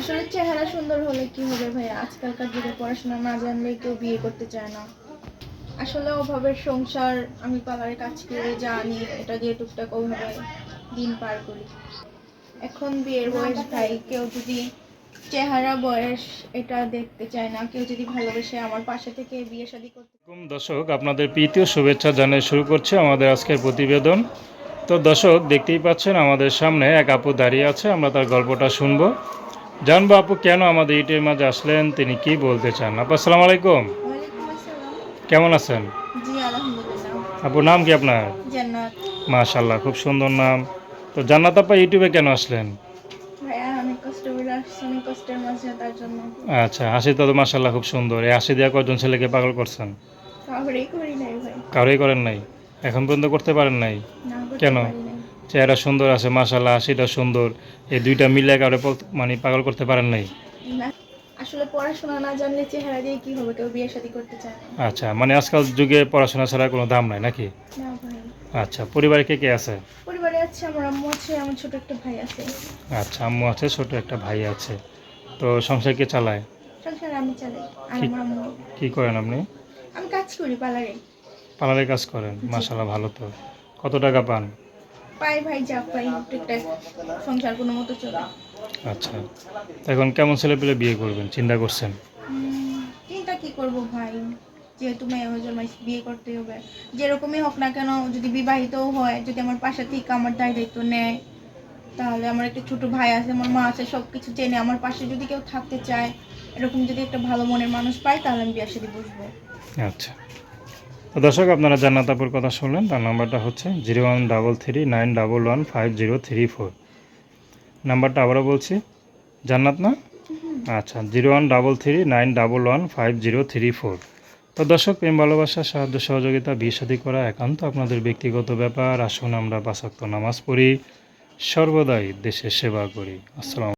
আসলে চেহারা সুন্দর হলে কি হবে ভাই আজকালকার যুগে পড়াশোনা না জানলে কেউ বিয়ে করতে চায় না। আসলে অভাবের সংসার, আমি পার্লারে কাজ করে জানি, এটা দিয়ে টুকটাক ওভাবে দিন পার করি। এখন বিয়ের বয়স ভাই, কেউ যদি চেহারা বয়স এটা দেখতে চায় না, কেউ যদি ভালোবেসে আমার পাশে থেকে বিয়ে শাদী করতে দর্শক, আপনাদের প্রীতীয় শুভেচ্ছা জানিয়ে শুরু করছে আমাদের আজকের প্রতিবেদন। তো দর্শক, দেখতেই পাচ্ছেন আমাদের সামনে এক আপু দাঁড়িয়ে আছে, আমরা তার গল্পটা শুনব। জানব আপু কেন আমাদের ইটের মাঝে আসলেন তিনি কি বলতে চান? আপু আসসালাম আলাইকুম। কেমন আছেন? আপুর নাম কি আপনার? মাশাল্লাহ খুব সুন্দর নাম। তো জান্নাত আপা ইউটিউবে কেন আসলেন? আচ্ছা হাসি তো মাশাল্লাহ খুব সুন্দর। এই হাসি দেওয়া কজন ছেলেকে পাগল করছেন? কাউরেই করেন নাই? এখন পর্যন্ত করতে পারেন নাই? কেন? চেহারা সুন্দর আছে মাশাল্লাহ হাসিটা সুন্দর। এই দুইটা মিলে কারও মানে পাগল করতে পারেন নাই? আসলে পড়াশোনা না জানলে চেহারা দিয়ে কি হবে? কেউ বিয়ে শাদী করতে চায় আচ্ছা মানে আজকাল যুগে পড়াশোনা ছাড়া কোনো দাম নাই নাকি? না ভাই। আচ্ছা পরিবারে কে কে আছে? পরিবারে আছে আমার আম্মু আছে আমার ছোট একটা ভাই আছে। আচ্ছা আম্মু আছে ছোট একটা ভাই আছে। তো সংসার কে চালায়? সংসারে আমি চালাই আর আমার আম্মু। কি করেন আপনি? আমি কাজ করি পার্লারে। পার্লারে কাজ করেন মাশাল্লাহ ভালো তো। কত টাকা পান? পাই ভাই যা পাই টুকটাক সংসার কোনো মতো চলে। আচ্ছা। এখন কেমন ছেলে পেলে বিয়ে করবেন? চিন্তা করছেন? চিন্তা কি করব ভাই? যেহেতু মেয়ে হয়ে জন্মাইছি বিয়ে করতে হবে। যেরকমই হোক না কেন যদি বিবাহিতও হয় যদি আমার পাশে থেকে আমার দায় দায়িত্ব নেয় তাহলে আমার একটা ছোট ভাই আছে আমার মা আছে সব কিছু চেনে আমার পাশে যদি কেউ থাকতে চায় এরকম যদি একটা ভালো মনের মানুষ পাই তাহলে আমি বিয়ে সাথে বসবো। আচ্ছা। তো দর্শক, আপনারা জান্নাতাপুর কথা শুনলেন। তার নাম্বারটা হচ্ছে zero one double three nine double one five zero three four. নাম্বারটা আবারও বলছি। জান্নাত না? আচ্ছা zero one double three nine double one five zero three four. তো দর্শক, প্রেম, ভালোবাসা, সাহায্য, সহযোগিতা বিয়ে করা একান্ত আপনাদের ব্যক্তিগত ব্যাপার। আসুন আমরা পাশাক্ত নামাজ পড়ি। সর্বদাই দেশের সেবা করি। আসসালাম